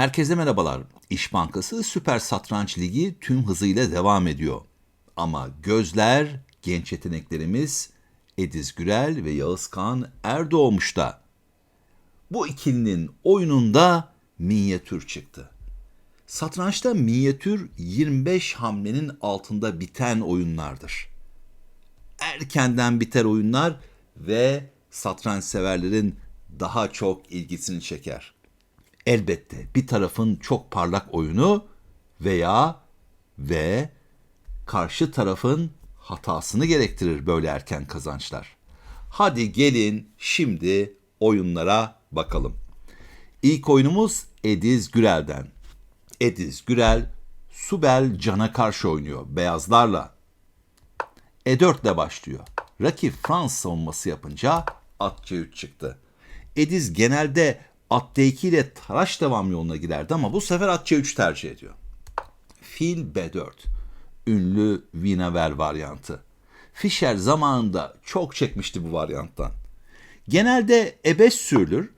Herkese merhabalar. İş Bankası Süper Satranç Ligi tüm hızıyla devam ediyor. Ama gözler genç yeteneklerimiz Ediz Gürel ve Yağız Kağan Erdoğmuş'ta. Bu ikilinin oyununda minyatür çıktı. Satrançta minyatür 25 hamlenin altında biten oyunlardır. Erkenden biter oyunlar ve satranç severlerin daha çok ilgisini çeker. Elbette bir tarafın çok parlak oyunu veya ve karşı tarafın hatasını gerektirir böyle erken kazançlar. Hadi gelin şimdi oyunlara bakalım. İlk oyunumuz Ediz Gürel'den. Ediz Gürel, Subel Can'a karşı oynuyor beyazlarla. E4 ile başlıyor. Rakip Fransız savunması yapınca at C3 çıktı. Ediz genelde at D2 ile taraş devam yoluna giderdi ama bu sefer at C3 tercih ediyor. Fil B4. Ünlü Wiener varyantı. Fischer zamanında çok çekmişti bu varyanttan. Genelde E5 sürülür.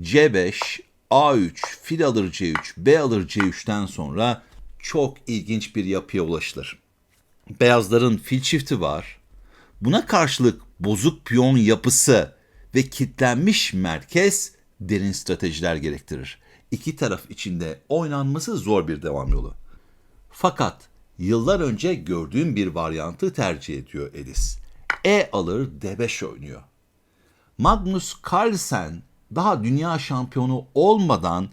C5, A3, fil alır C3, B alır C3'ten sonra çok ilginç bir yapıya ulaşılır. Beyazların fil çifti var. Buna karşılık bozuk piyon yapısı ve kilitlenmiş merkez derin stratejiler gerektirir. İki taraf içinde oynanması zor bir devam yolu. Fakat yıllar önce gördüğüm bir varyantı tercih ediyor Edis. E alır D5 oynuyor. Magnus Carlsen daha dünya şampiyonu olmadan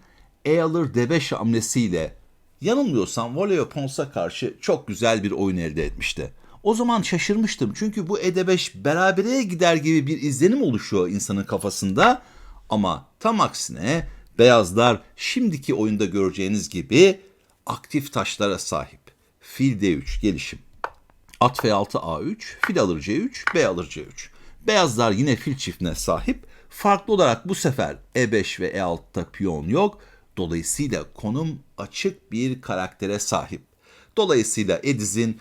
E alır D5 hamlesiyle yanılmıyorsam Voleo Pons'a karşı çok güzel bir oyun elde etmişti. O zaman şaşırmıştım çünkü bu E5 berabereye gider gibi bir izlenim oluşuyor insanın kafasında. Ama tam aksine beyazlar şimdiki oyunda göreceğiniz gibi aktif taşlara sahip. Fil D3 gelişim. At F6 A3, fil alır C3, B alır C3. Beyazlar yine fil çiftine sahip. Farklı olarak bu sefer E5 ve E6'da piyon yok. Dolayısıyla konum açık bir karaktere sahip. Dolayısıyla Ediz'in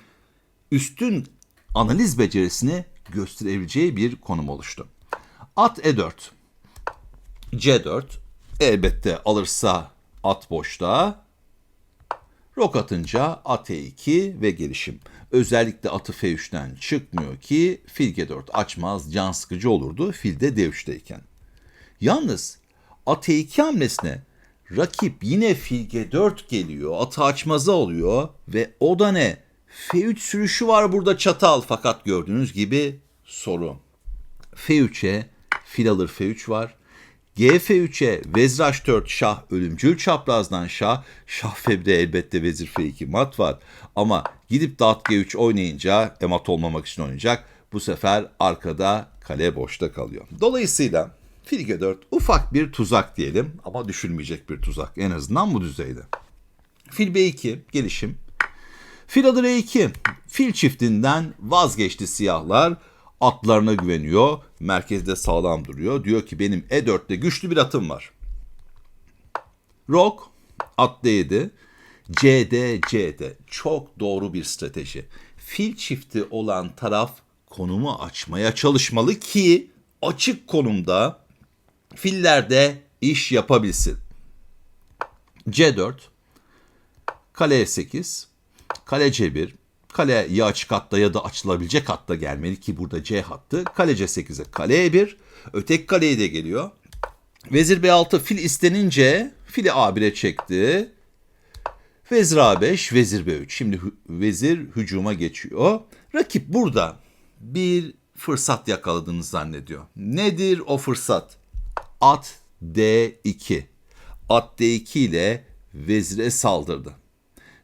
üstün analiz becerisini gösterebileceği bir konum oluştu. At E4. C4 elbette alırsa at boşta. Rok atınca at E2 ve gelişim. Özellikle atı F3'ten çıkmıyor ki fil G4 açmaz can sıkıcı olurdu fil de D3'teyken. Yalnız at E2 hamlesine rakip yine fil G4 geliyor atı açmaza oluyor ve o da ne? F3 sürüşü var burada çatal fakat gördüğünüz gibi soru. F3'e fil alır F3 var. GF3'e vezir H4 şah ölümcül çaprazdan şah. Şah febre elbette vezir F2 mat var. Ama gidip de at G3 oynayınca e mat olmamak için oynayacak. Bu sefer arkada kale boşta kalıyor. Dolayısıyla fil G4 ufak bir tuzak diyelim ama düşülmeyecek bir tuzak en azından bu düzeyde. Fil B2 gelişim. Fil alır E2. Fil çiftinden vazgeçti siyahlar. Atlarına güveniyor. Merkezde sağlam duruyor. Diyor ki benim E4'te güçlü bir atım var. Rok at D7. CD, CD. Çok doğru bir strateji. Fil çifti olan taraf konumu açmaya çalışmalı ki açık konumda filler de iş yapabilsin. C4 Kale E8 Kale C1 Kale ya açık hatta ya da açılabilecek hatta gelmeli ki burada C hattı. Kale C8'e kale E1. Öteki kaleye de geliyor. Vezir B6 fil istenince fili A1'e çekti. Vezir A5, vezir B3. Şimdi vezir hücuma geçiyor. Rakip burada bir fırsat yakaladığını zannediyor. Nedir o fırsat? At D2. At D2 ile vezire saldırdı.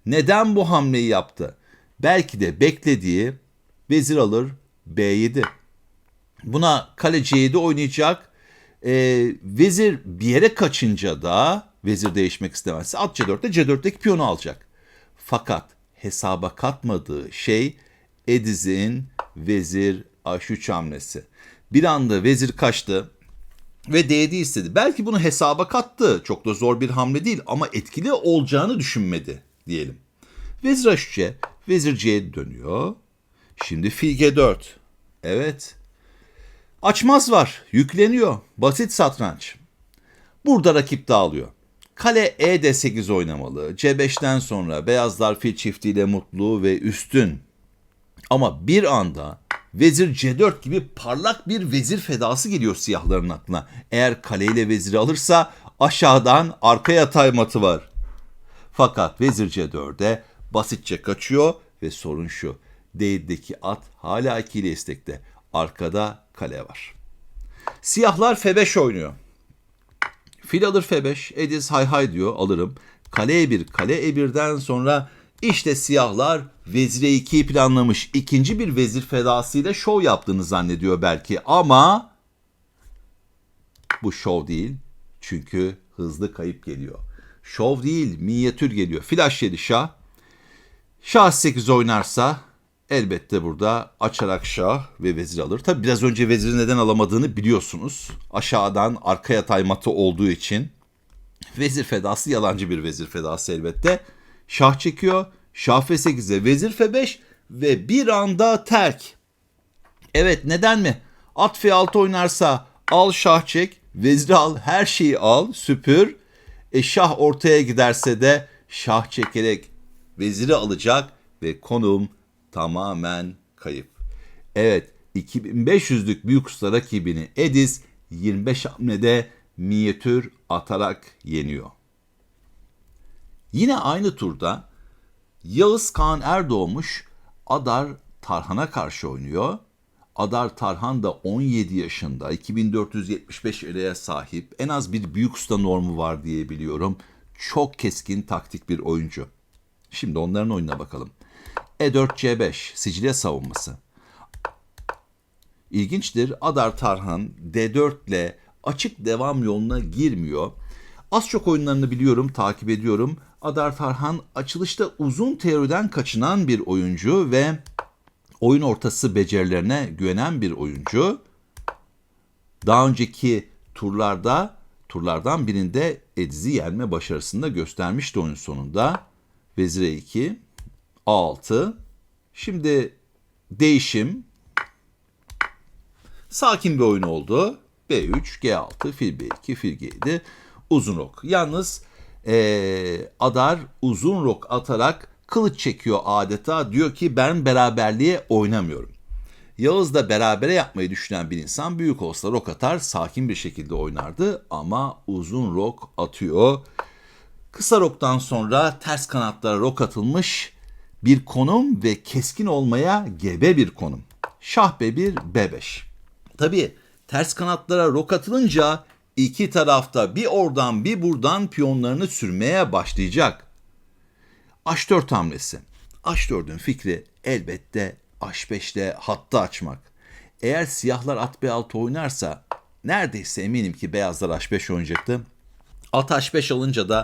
Neden bu hamleyi yaptı? Belki de beklediği vezir alır B7. Buna kale C7 oynayacak. Ee, vezir bir yere kaçınca da vezir değişmek istemezse at C4'te C4'teki piyonu alacak. Fakat hesaba katmadığı şey Ediz'in vezir H3 hamlesi. Bir anda vezir kaçtı ve D7 istedi. Belki bunu hesaba kattı. Çok da zor bir hamle değil ama etkili olacağını düşünmedi diyelim. Vezir H3'e vezir C'ye dönüyor. Şimdi fil G4. Evet. Açmaz var. Yükleniyor. Basit satranç. Burada rakip dağılıyor. Kale E D8 oynamalı. C5'ten sonra beyazlar fil çiftiyle mutlu ve üstün. Ama bir anda vezir C4 gibi parlak bir vezir fedası geliyor siyahların aklına. Eğer kaleyle veziri alırsa aşağıdan arka yatay matı var. Fakat vezir C4'e basitçe kaçıyor ve sorun şu. D7'deki at hala 2 ile istekte. Arkada kale var. Siyahlar F5 oynuyor. Fil alır F5. Ediz hay hay diyor alırım. Kale E1, kale E1'den sonra işte siyahlar vezire 2'yi planlamış. İkinci bir vezir fedasıyla şov yaptığını zannediyor belki ama bu şov değil. Çünkü hızlı kayıp geliyor. Şov değil, minyatür geliyor. Flash 7 şah. Şah 8 oynarsa elbette burada açarak şah ve vezir alır. Tabi biraz önce veziri neden alamadığını biliyorsunuz. Aşağıdan arka yatay matı olduğu için. Vezir fedası yalancı bir vezir fedası elbette. Şah çekiyor. Şah F8'e vezir F5 ve bir anda terk. Evet neden mi? At F6 oynarsa al şah çek, veziri al, her şeyi al, süpür. E şah ortaya giderse de şah çekerek veziri alacak ve konum tamamen kayıp. Evet 2500'lük büyük usta rakibini Ediz 25 hamlede minyatür atarak yeniyor. Yine aynı turda Yağız Kaan Erdoğmuş Adar Tarhan'a karşı oynuyor. Adar Tarhan da 17 yaşında, 2475 eleye sahip, en az bir büyük usta normu var diye biliyorum. Çok keskin taktik bir oyuncu. Şimdi onların oyununa bakalım. E4 C5 Sicilya savunması. İlginçtir. Adar Tarhan D4 ile açık devam yoluna girmiyor. Az çok oyunlarını biliyorum, takip ediyorum. Adar Tarhan açılışta uzun teoriden kaçınan bir oyuncu ve oyun ortası becerilerine güvenen bir oyuncu. Daha önceki turlarda turlardan birinde Ediz'i yenme başarısını da göstermişti oyun sonunda. Vezir E2, A6. Şimdi değişim. Sakin bir oyun oldu. B3, G6, fil B2, fil G7, uzun rok. Yalnız ee, Adar uzun rok atarak kılıç çekiyor adeta. Diyor ki ben beraberliğe oynamıyorum. Yağız da berabere yapmayı düşünen bir insan büyük olsa rok atar sakin bir şekilde oynardı ama uzun rok atıyor. Kısa roktan sonra ters kanatlara rok atılmış bir konum ve keskin olmaya gebe bir konum. Şah B1, B5. Tabii ters kanatlara rok atılınca iki tarafta bir oradan bir buradan piyonlarını sürmeye başlayacak. H4 hamlesi. H4'ün fikri elbette H5'te hattı açmak. Eğer siyahlar at B6 oynarsa neredeyse eminim ki beyazlar H5 oynayacaktı. At H5 alınca da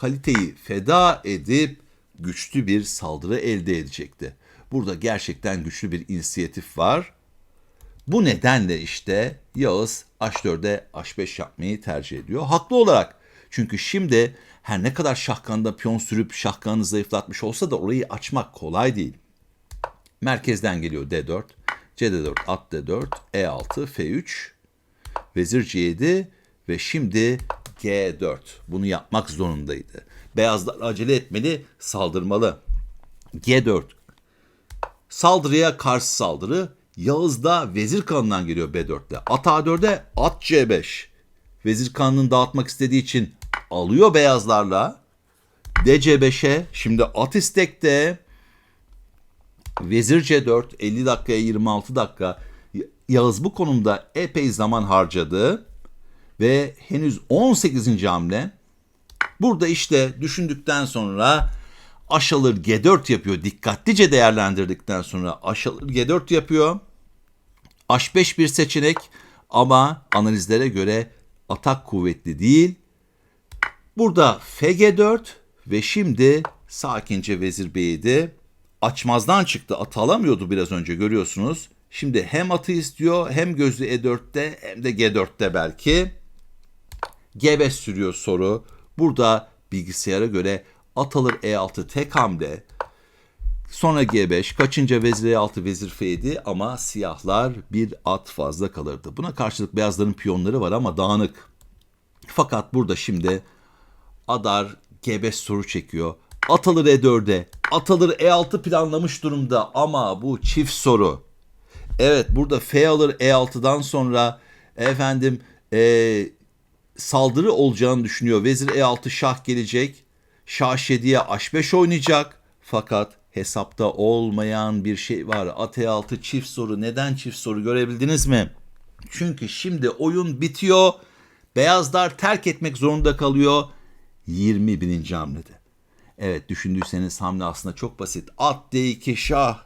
kaliteyi feda edip güçlü bir saldırı elde edecekti. Burada gerçekten güçlü bir inisiyatif var. Bu nedenle işte Yağız H4'e H5 yapmayı tercih ediyor. Haklı olarak. Çünkü şimdi her ne kadar şahkanda piyon sürüp şahkanı zayıflatmış olsa da orayı açmak kolay değil. Merkezden geliyor D4, CD4, at D4, E6, F3, Vezir C7 ve şimdi G4. Bunu yapmak zorundaydı. Beyazlar acele etmeli, saldırmalı. G4. Saldırıya karşı saldırı. Yağız da vezir kanından geliyor B4'te. At A4'e at C5. Vezir kanını dağıtmak istediği için alıyor beyazlarla. DC5'e şimdi at istekte. Vezir C4 50 dakikaya 26 dakika. Yağız bu konumda epey zaman harcadı. Ve henüz 18. hamle. Burada işte düşündükten sonra aşalır G4 yapıyor. Dikkatlice değerlendirdikten sonra aşalır G4 yapıyor. H5 bir seçenek ama analizlere göre atak kuvvetli değil. Burada FG4 ve şimdi sakince Vezir B7 açmazdan çıktı. Atı alamıyordu biraz önce görüyorsunuz. Şimdi hem atı istiyor hem gözü E4'te hem de G4'te belki. G5 sürüyor soru. Burada bilgisayara göre at alır E6 tek hamle. Sonra G5, kaçınca vezir E6, vezir F7 ama siyahlar bir at fazla kalırdı. Buna karşılık beyazların piyonları var ama dağınık. Fakat burada şimdi Adar gebe soru çekiyor. At alır E4'e. At alır E6 planlamış durumda ama bu çift soru. Evet burada F alır E6'dan sonra efendim eee, saldırı olacağını düşünüyor. Vezir E6 şah gelecek. Şah H7'ye H5 oynayacak. Fakat hesapta olmayan bir şey var. At E6 çift soru. Neden çift soru görebildiniz mi? Çünkü şimdi oyun bitiyor. Beyazlar terk etmek zorunda kalıyor. 21. hamlede. Evet düşündüyseniz hamle aslında çok basit. At D2 şah.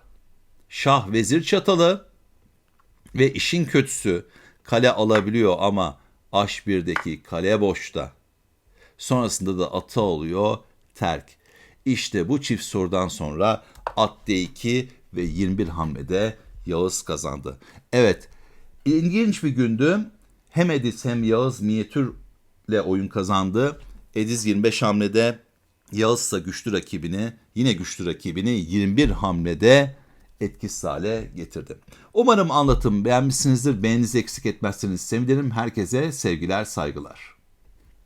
Şah vezir çatalı. Ve işin kötüsü kale alabiliyor ama H1'deki kale boşta. Sonrasında da atı oluyor terk. İşte bu çift sorudan sonra at D2 ve 21 hamlede Yağız kazandı. Evet ilginç bir gündü. Hem Ediz hem Yağız minyatürle oyun kazandı. Ediz 25 hamlede Yağız ise güçlü rakibini yine güçlü rakibini 21 hamlede etkisiz hale getirdi. Umarım anlatım beğenmişsinizdir. Beğeninizi eksik etmezseniz sevinirim. Herkese sevgiler, saygılar.